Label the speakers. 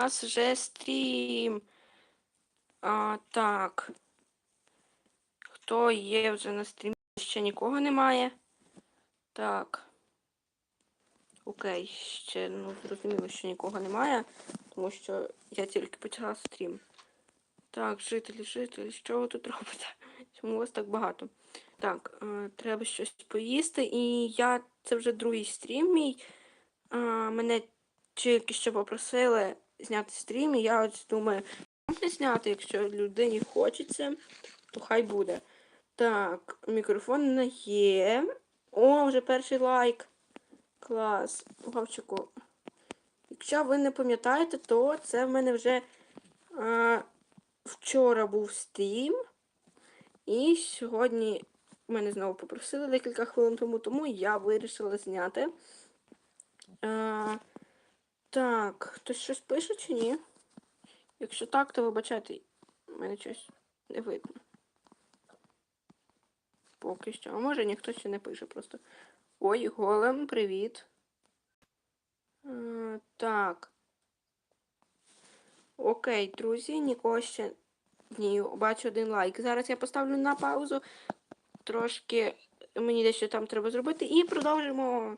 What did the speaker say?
Speaker 1: нас вже стрім. А, так. Хто є вже на стрімі? Ще нікого немає. Так. Окей, ще ну зрозуміло, що нікого немає, тому що я тільки почала стрім. Так, жителі, жителі, що ви тут робите? Чому вас так багато? Так, е, треба щось поїсти. І я це вже другий стрім мій. Е, мене тільки що попросили зняти стрім, і я ось думаю, можна зняти, якщо людині хочеться, то хай буде. Так, мікрофон не є. О, вже перший лайк. Клас. Вовчику. Якщо ви не пам'ятаєте, то це в мене вже е, вчора був стрім. І сьогодні мене знову попросили декілька хвилин тому, тому я вирішила зняти. Е, так, хтось щось пише чи ні? Якщо так, то вибачайте, в мене щось не видно. Поки що. А може ніхто ще не пише просто. Ой, голем, привіт. Е, так. Окей, друзі, нікого ще. Ні, бачу один лайк. Зараз я поставлю на паузу. Трошки мені дещо там треба зробити. І продовжимо